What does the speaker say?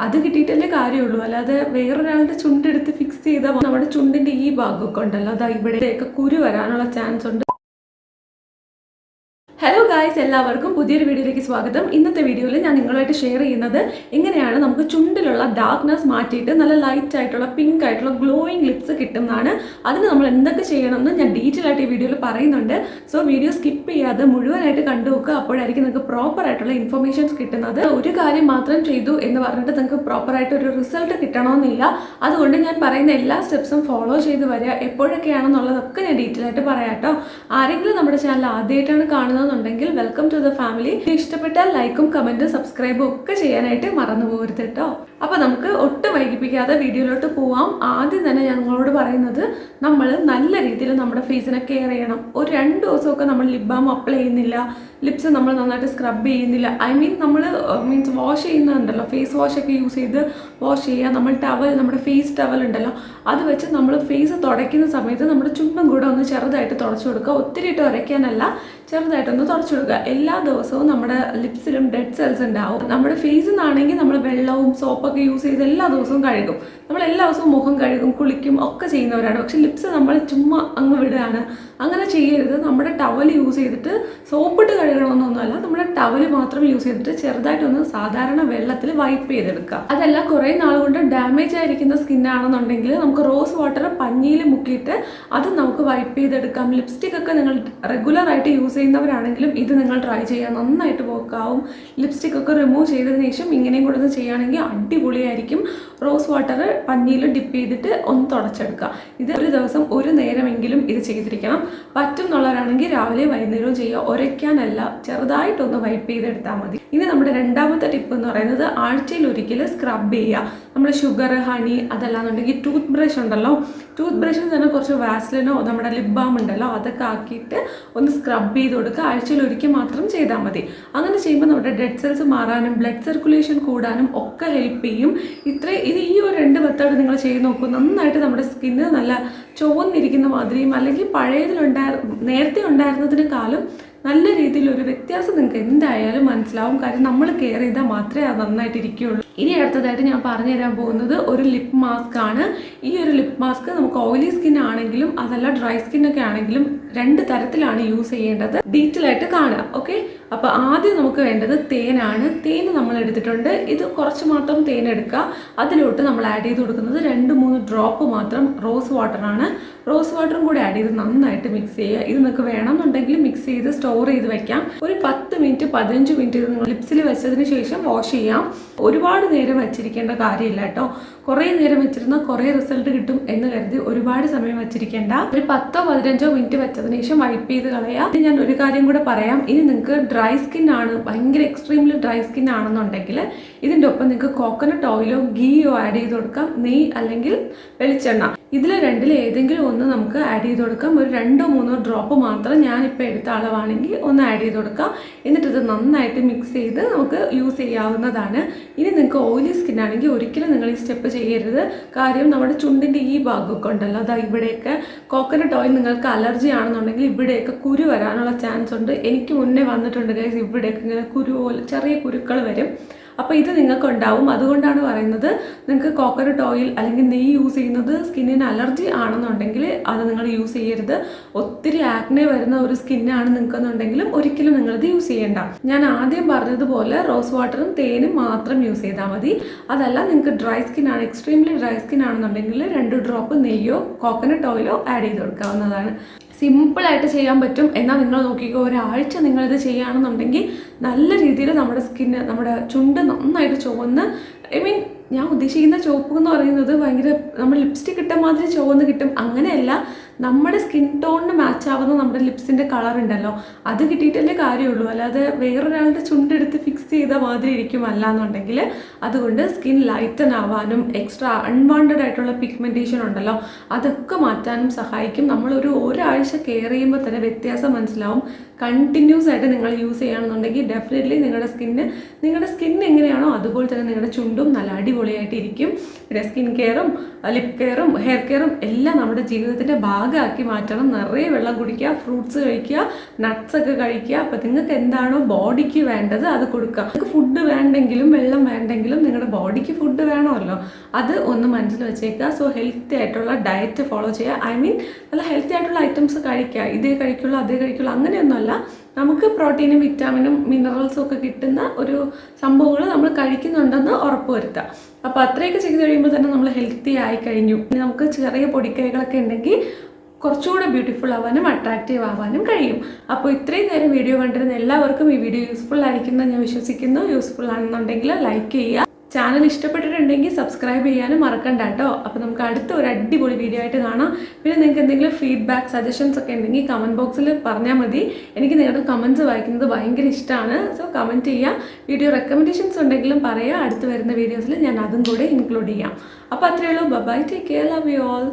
അത് കിട്ടിയിട്ടല്ലേ കാര്യമുള്ളൂ. അല്ലാതെ വേറൊരാളുടെ ചുണ്ടെടുത്ത് ഫിക്സ് ചെയ്താൽ നമ്മുടെ ചുണ്ടിന്റെ ഈ ഭാഗമൊക്കെ ഉണ്ടല്ലോ. അതാ ഇവിടെയൊക്കെ കുരു വരാനുള്ള ചാൻസ് ഉണ്ട്. ഗായ്സ് എല്ലാവർക്കും പുതിയൊരു വീഡിയോയിലേക്ക് സ്വാഗതം. ഇന്നത്തെ വീഡിയോയിൽ ഞാൻ നിങ്ങളുമായിട്ട് ഷെയർ ചെയ്യുന്നത് എങ്ങനെയാണ് നമുക്ക് ചുണ്ടിലുള്ള ഡാർക്ക്നെസ് മാറ്റിയിട്ട് നല്ല ലൈറ്റ് ആയിട്ടുള്ള പിങ്ക് ആയിട്ടുള്ള ഗ്ലോയിങ് ലിപ്സ് കിട്ടുന്നതാണ്. അതിന് നമ്മൾ എന്തൊക്കെ ചെയ്യണമെന്ന് ഞാൻ ഡീറ്റെയിൽ ആയിട്ട് ഈ വീഡിയോയിൽ പറയുന്നുണ്ട്. സോ വീഡിയോ സ്കിപ്പ് ചെയ്യാതെ മുഴുവനായിട്ട് കണ്ടു നോക്കുക. അപ്പോഴായിരിക്കും നിങ്ങൾക്ക് പ്രോപ്പർ ആയിട്ടുള്ള ഇൻഫർമേഷൻസ് കിട്ടുന്നത്. ഒരു കാര്യം മാത്രം ചെയ്തു എന്ന് പറഞ്ഞിട്ട് നിങ്ങൾക്ക് പ്രോപ്പർ ആയിട്ട് ഒരു റിസൾട്ട് കിട്ടണമെന്നില്ല. അതുകൊണ്ട് ഞാൻ പറയുന്ന എല്ലാ സ്റ്റെപ്സും ഫോളോ ചെയ്ത് വരിക. എപ്പോഴൊക്കെയാണെന്നുള്ളതൊക്കെ ഞാൻ ഡീറ്റെയിൽ ആയിട്ട് പറയാം കേട്ടോ. ആരെങ്കിലും നമ്മുടെ ചാനൽ ആദ്യമായിട്ടാണ് കാണുന്നതെന്നുണ്ടെങ്കിൽ വെൽക്കം ടു ദ ഫാമിലി ഇഷ്ടപ്പെട്ടാൽ ലൈക്കും കമന്റും സബ്സ്ക്രൈബും ഒക്കെ ചെയ്യാനായിട്ട് മറന്നു പോകരുത് കേട്ടോ അപ്പോൾ നമുക്ക് ഒട്ടും വൈകിപ്പിക്കാതെ വീഡിയോയിലോട്ട് പോവാം. ആദ്യം തന്നെ ഞാൻ നിങ്ങളോട് പറയുന്നത് നമ്മൾ നല്ല രീതിയിൽ നമ്മുടെ ഫേസിനെ കെയർ ചെയ്യണം. ഒരു രണ്ട് ദിവസമൊക്കെ നമ്മൾ ലിപ് ബാം അപ്ലൈ ചെയ്യുന്നില്ല. ലിപ്സ് നമ്മൾ നന്നായിട്ട് സ്ക്രബ് ചെയ്യുന്നില്ല. ഐ മീൻ നമ്മൾ മീൻസ് വാഷ് ചെയ്യുന്നുണ്ടല്ലോ ഫേസ് വാഷ് ഒക്കെ യൂസ് ചെയ്ത് വാഷ് ചെയ്യുക. നമ്മൾ ടവൽ നമ്മുടെ ഫേസ് ടവൽ ഉണ്ടല്ലോ. അത് വെച്ച് നമ്മൾ ഫേസ് തുടയ്ക്കുന്ന സമയത്ത് നമ്മുടെ ചുണ്ടും കൂടെ ഒന്ന് ചെറുതായിട്ട് തുടച്ചു കൊടുക്കുക. ഒത്തിരി ഇട്ട് ഉരയ്ക്കാനല്ല ചെറുതായിട്ടൊന്ന് തുടച്ചു എല്ലാ ദിവസവും നമ്മുടെ ലിപ്സിലും ഡെഡ് സെൽസ് ഉണ്ടാവും. നമ്മുടെ ഫേസ് നിന്നാണെങ്കിൽ നമ്മൾ വെള്ളവും സോപ്പൊക്കെ യൂസ് ചെയ്ത് എല്ലാ ദിവസവും കഴുകും. നമ്മൾ എല്ലാ ദിവസവും മുഖം കഴുകും കുളിക്കും ഒക്കെ ചെയ്യുന്നവരാണ്. പക്ഷെ ലിപ്സ് നമ്മൾ ചുമ്മാ അങ്ങ് വിടുകയാണ്. അങ്ങനെ ചെയ്യരുത്. നമ്മുടെ ടവൽ യൂസ് ചെയ്തിട്ട് സോപ്പിട്ട് കഴുകണമെന്നൊന്നുമല്ല. നമ്മുടെ ടവൽ മാത്രം യൂസ് ചെയ്തിട്ട് ചെറുതായിട്ടൊന്ന് സാധാരണ വെള്ളത്തിൽ വൈപ്പ് ചെയ്തെടുക്കുക. അതല്ല കുറേ നാൾ കൊണ്ട് ഡാമേജ് ആയിരിക്കുന്ന സ്കിന്നാണെന്നുണ്ടെങ്കിൽ നമുക്ക് റോസ് വാട്ടർ പഞ്ഞിയിൽ മുക്കിയിട്ട് അത് നമുക്ക് വൈപ്പ് ചെയ്തെടുക്കാം. ലിപ്സ്റ്റിക് ഒക്കെ നിങ്ങൾ റെഗുലർ ആയിട്ട് യൂസ് ചെയ്യുന്നവരാണെങ്കിലും ഇത് നിങ്ങൾ ട്രൈ ചെയ്യുക നന്നായിട്ട് വർക്കാവും ലിപ്സ്റ്റിക് ഒക്കെ റിമൂവ് ചെയ്തതിന് ശേഷം ഇങ്ങനെയും കൂടെ ഒന്ന് ചെയ്യുകയാണെങ്കിൽ അടിപൊളിയായിരിക്കും. റോസ് വാട്ടർ പഞ്ഞിയിൽ ഡിപ്പ് ചെയ്തിട്ട് ഒന്ന് തുടച്ചെടുക്കുക. ഇത് ഒരു ദിവസം ഒരു നേരമെങ്കിലും ഇത് ചെയ്തിരിക്കണം. പറ്റും എന്നുള്ളവരാണെങ്കിൽ രാവിലെ വൈകുന്നേരവും ചെയ്യുക. ഒരയ്ക്കാനല്ല ചെറുതായിട്ടൊന്ന് വൈപ്പ് ചെയ്തെടുത്താൽ മതി. ഇനി നമ്മുടെ രണ്ടാമത്തെ ടിപ്പ് എന്ന് പറയുന്നത് ആഴ്ചയിൽ ഒരിക്കൽ സ്ക്രബ് ചെയ്യുക. നമ്മൾ ഷുഗർ ഹണി അതല്ലാന്നുണ്ടെങ്കിൽ ടൂത്ത് ബ്രഷ് ഉണ്ടല്ലോ. ടൂത്ത് ബ്രഷിൽ തന്നെ കുറച്ച് വാസ്ലിനോ നമ്മുടെ ലിപ് ബാം ഉണ്ടല്ലോ അതൊക്കെ ആക്കിയിട്ട് ഒന്ന് സ്ക്രബ് ചെയ്ത് കൊടുക്കുക. ആഴ്ചയിൽ ഒരിക്കൽ മാത്രം ചെയ്താൽ മതി. അങ്ങനെ ചെയ്യുമ്പോൾ നമ്മുടെ ഡെഡ് സെൽസ് മാറാനും ബ്ലഡ് സർക്കുലേഷൻ കൂടാനും ഒക്കെ ഹെൽപ്പ് ചെയ്യും. ഇത്ര ഇത് ഈ ഒരു രണ്ട് മെത്തേഡ് നിങ്ങൾ ചെയ്ത് നോക്കൂ. നന്നായിട്ട് നമ്മുടെ സ്കിന്ന് നല്ല ചുവന്നിരിക്കുന്ന മാതിരിയും അല്ലെങ്കിൽ പഴയതിലുണ്ടായ നേരത്തെ ഉണ്ടായിരുന്നതിനേക്കാളും നല്ല രീതിയിൽ ഒരു വ്യത്യാസം നിങ്ങൾക്ക് എന്തായാലും മനസ്സിലാവും. കാര്യം നമ്മൾ കെയർ ചെയ്താൽ മാത്രമേ അത് നന്നായിട്ട് ഇരിക്കുകയുള്ളൂ. ഇനി അടുത്തതായിട്ട് ഞാൻ പറഞ്ഞു തരാൻ പോകുന്നത് ഒരു ലിപ് മാസ്ക് ആണ്. ഈ ഒരു ലിപ് മാസ്ക് നമുക്ക് ഓയിലി സ്കിൻ ആണെങ്കിലും അതല്ല ഡ്രൈ സ്കിൻ ഒക്കെ ആണെങ്കിലും രണ്ട് തരത്തിലാണ് യൂസ് ചെയ്യേണ്ടത്. ഡീറ്റെയിൽ ആയിട്ട് കാണുക ഓക്കെ അപ്പോൾ ആദ്യം നമുക്ക് വേണ്ടത് തേനാണ്. തേൻ നമ്മൾ എടുത്തിട്ടുണ്ട്. ഇത് കുറച്ച് മാത്രം തേൻ എടുക്കുക. അതിലോട്ട് നമ്മൾ ആഡ് ചെയ്ത് കൊടുക്കുന്നത് രണ്ട് മൂന്ന് ഡ്രോപ്പ് മാത്രം റോസ് വാട്ടറാണ് റോസ് വാട്ടറും കൂടി ആഡ് ചെയ്ത് നന്നായിട്ട് മിക്സ് ചെയ്യുക. ഇത് നിങ്ങൾക്ക് വേണമെന്നുണ്ടെങ്കിൽ മിക്സ് ചെയ്ത് സ്റ്റോർ ചെയ്ത് വെക്കാം. ഒരു പത്ത് മിനിറ്റ് പതിനഞ്ച് മിനിറ്റ് നിങ്ങൾ ലിപ്സിൽ വെച്ചതിന് ശേഷം വാഷ് ചെയ്യാം. ഒരുപാട് നേരം വെച്ചിരിക്കേണ്ട കാര്യമില്ല കേട്ടോ. കുറേ നേരം വെച്ചിരുന്നാൽ കുറേ റിസൾട്ട് കിട്ടും എന്ന് കരുതി ഒരുപാട് സമയം വെച്ചിരിക്കേണ്ട. ഒരു പത്തോ പതിനഞ്ചോ മിനിറ്റ് വെച്ചതിന് ശേഷം വൈപ്പ് ചെയ്ത് കളയാം ഞാൻ ഒരു കാര്യം കൂടെ പറയാം. ഇനി നിങ്ങൾക്ക് ഡ്രൈ സ്കിൻ ആണ് ഭയങ്കര എക്സ്ട്രീംലി ഡ്രൈ സ്കിൻ ആണെന്നുണ്ടെങ്കിൽ ഇതിന്റെ ഒപ്പം നിങ്ങൾക്ക് കോക്കനട്ട് ഓയിലോ ഗീയോ ആഡ് ചെയ്ത് കൊടുക്കാം. നെയ്യ് അല്ലെങ്കിൽ വെളിച്ചെണ്ണ. ഇതിൽ രണ്ടിൽ ഏതെങ്കിലും ഒന്ന് നമുക്ക് ആഡ് ചെയ്ത് കൊടുക്കാം. ഒരു രണ്ടോ മൂന്നോ ഡ്രോപ്പ് മാത്രം ഞാനിപ്പോൾ എടുത്ത അളവാണെങ്കിൽ ഒന്ന് ആഡ് ചെയ്ത് കൊടുക്കാം. എന്നിട്ട് ഇത് നന്നായിട്ട് മിക്സ് ചെയ്ത് നമുക്ക് യൂസ് ചെയ്യാവുന്നതാണ്. ഇനി നിങ്ങൾക്ക് ഓയിലി സ്കിൻ ആണെങ്കിൽ ഒരിക്കലും നിങ്ങൾ ഈ സ്റ്റെപ്പ് ചെയ്യരുത്. കാര്യം നമ്മുടെ ചുണ്ടിന്റെ ഈ ഭാഗമൊക്കെ ഉണ്ടല്ലോ അതാ ഇവിടെയൊക്കെ കോക്കനട്ട് ഓയിൽ നിങ്ങൾക്ക് അലർജി ആണെന്നുണ്ടെങ്കിൽ ഇവിടെയൊക്കെ കുരു വരാനുള്ള ചാൻസ് ഉണ്ട്. എനിക്ക് മുന്നേ വന്നിട്ടുണ്ട് ഗൈസ് ഇവിടെയൊക്കെ ഇങ്ങനെ കുരു പോലെ ചെറിയ കുരുക്കൾ വരും. അപ്പോൾ ഇത് നിങ്ങൾക്ക് ഉണ്ടാവും അതുകൊണ്ടാണ് പറയുന്നത് നിങ്ങൾക്ക് കോക്കനട്ട് ഓയിൽ അല്ലെങ്കിൽ നെയ്യ് യൂസ് ചെയ്യുന്നത് സ്കിന്നിന് അലർജി ആണെന്നുണ്ടെങ്കിൽ അത് നിങ്ങൾ യൂസ് ചെയ്യരുത്. ഒത്തിരി ആക്നെ വരുന്ന ഒരു സ്കിന്നാണ് നിങ്ങൾക്കെന്നുണ്ടെങ്കിലും ഒരിക്കലും നിങ്ങളിത് യൂസ് ചെയ്യേണ്ട. ഞാൻ ആദ്യം പറഞ്ഞതുപോലെ റോസ് വാട്ടറും തേനും മാത്രം യൂസ് ചെയ്താൽ മതി. അതല്ല നിങ്ങൾക്ക് ഡ്രൈ സ്കിൻ ആണ് എക്സ്ട്രീംലി ഡ്രൈ സ്കിൻ ആണെന്നുണ്ടെങ്കിൽ രണ്ട് ഡ്രോപ്പ് നെയ്യോ കോക്കനട്ട് ഓയിലോ ആഡ് ചെയ്ത് കൊടുക്കാവുന്നതാണ്. സിമ്പിളായിട്ട് ചെയ്യാൻ പറ്റും. എന്നാൽ നിങ്ങൾ നോക്കിക്കോ ഒരാഴ്ച നിങ്ങളിത് ചെയ്യുകയാണെന്നുണ്ടെങ്കിൽ നല്ല രീതിയിൽ നമ്മുടെ സ്കിന്ന് നമ്മുടെ ചുണ്ട് നന്നായിട്ട് ചുവന്ന് ഐ മീൻ ഞാൻ ഉദ്ദേശിക്കുന്ന ചുവപ്പ് എന്ന് പറയുന്നത് ഭയങ്കര നമ്മൾ ലിപ്സ്റ്റിക് ഇട്ട മാതിരി ചുവന്ന് കിട്ടും. അങ്ങനെയല്ല നമ്മുടെ സ്കിൻ ടോണിന് മാച്ച് ആവുന്ന നമ്മുടെ ലിപ്സിന്റെ കളർ ഉണ്ടല്ലോ. അത് കിട്ടിയിട്ടല്ലേ കാര്യമുള്ളൂ. അല്ലാതെ വേറൊരാളുടെ ചുണ്ടെടുത്ത് ഫിക്സ് ചെയ്ത മാതിരി ഇരിക്കും അല്ല എന്നുണ്ടെങ്കിൽ അതുകൊണ്ട് സ്കിൻ ലൈറ്റൻ ആവാനും എക്സ്ട്രാ അൺവാണ്ടഡ് ആയിട്ടുള്ള പിഗ്മെന്റേഷൻ ഉണ്ടല്ലോ അതൊക്കെ മാറ്റാനും സഹായിക്കും. നമ്മളൊരു ഒരാഴ്ച കെയർ ചെയ്യുമ്പോൾ തന്നെ വ്യത്യാസം മനസ്സിലാവും. കണ്ടിന്യൂസ് ആയിട്ട് നിങ്ങൾ യൂസ് ചെയ്യുകയാണെന്നുണ്ടെങ്കിൽ ഡെഫിനറ്റ്ലി നിങ്ങളുടെ സ്കിന്ന് നിങ്ങളുടെ സ്കിൻ എങ്ങനെയാണോ അതുപോലെ തന്നെ നിങ്ങളുടെ ചുണ്ടും നല്ല അടിപൊളിയായിട്ട് ഇരിക്കും പിന്നെ സ്കിൻ കെയറും ലിപ് കെയറും ഹെയർ കെയറും എല്ലാം നമ്മുടെ ജീവിതത്തിന്റെ ഭാഗം പാകമാക്കി മാറ്റണം. നിറയെ വെള്ളം കുടിക്കുക ഫ്രൂട്ട്സ് കഴിക്കുക നട്ട്സ് ഒക്കെ കഴിക്കുക. അപ്പോൾ നിങ്ങൾക്ക് എന്താണോ ബോഡിക്ക് വേണ്ടത് അത് കൊടുക്കുക. നിങ്ങൾക്ക് ഫുഡ് വേണ്ടെങ്കിലും വെള്ളം വേണ്ടെങ്കിലും നിങ്ങളുടെ ബോഡിക്ക് ഫുഡ് വേണമല്ലോ. അത് ഒന്ന് മനസ്സിൽ വെച്ചേക്കുക. സോ ഹെൽത്തി ആയിട്ടുള്ള ഡയറ്റ് ഫോളോ ചെയ്യുക. ഐ മീൻ നല്ല ഹെൽത്തി ആയിട്ടുള്ള ഐറ്റംസ് കഴിക്കുക. ഇതേ കഴിക്കുള്ളൂ അതേ കഴിക്കുള്ളൂ അങ്ങനെയൊന്നുമല്ല. നമുക്ക് പ്രോട്ടീനും വിറ്റാമിനും മിനറൽസും ഒക്കെ കിട്ടുന്ന ഒരു സംഭവങ്ങൾ നമ്മൾ കഴിക്കുന്നുണ്ടെന്ന് ഉറപ്പ് വരുത്തുക. അപ്പോൾ അത്രയൊക്കെ ചെയ്ത് കഴിയുമ്പോൾ തന്നെ നമ്മൾ ഹെൽത്തി ആയി കഴിഞ്ഞു. നമുക്ക് ചെറിയ പൊടിക്കൈകളൊക്കെ ഉണ്ടെങ്കിൽ കുറച്ചുകൂടെ ബ്യൂട്ടിഫുൾ ആവാനും അട്രാക്റ്റീവ് ആവാനും കഴിയും. അപ്പോൾ ഇത്രയും നേരം വീഡിയോ കണ്ടിരുന്ന എല്ലാവർക്കും ഈ വീഡിയോ യൂസ്ഫുൾ ആയിരിക്കും എന്ന് ഞാൻ വിശ്വസിക്കുന്നു. യൂസ്ഫുൾ ആണെന്നുണ്ടെങ്കിൽ ലൈക്ക് ചെയ്യുക. ചാനൽ ഇഷ്ടപ്പെട്ടിട്ടുണ്ടെങ്കിൽ സബ്സ്ക്രൈബ് ചെയ്യാനും മറക്കണ്ട കേട്ടോ. അപ്പോൾ നമുക്ക് അടുത്ത ഒരു അടിപൊളി വീഡിയോ ആയിട്ട് കാണാം. പിന്നെ നിങ്ങൾക്ക് എന്തെങ്കിലും ഫീഡ്ബാക്ക് സജഷൻസ് ഒക്കെ ഉണ്ടെങ്കിൽ കമന്റ് ബോക്സിൽ പറഞ്ഞാൽ മതി. എനിക്ക് നിങ്ങളുടെ കമന്റ്സ് വായിക്കുന്നത് ഭയങ്കര ഇഷ്ടമാണ്. സോ കമന്റ് ചെയ്യാം. വീഡിയോ റെക്കമെൻഡേഷൻസ് ഉണ്ടെങ്കിലും പറയാം. അടുത്ത് വരുന്ന വീഡിയോസിൽ ഞാൻ അതും കൂടെ ഇൻക്ലൂഡ് ചെയ്യാം. അപ്പോൾ അത്രയേ ഉള്ളൂ. Bye take care love you all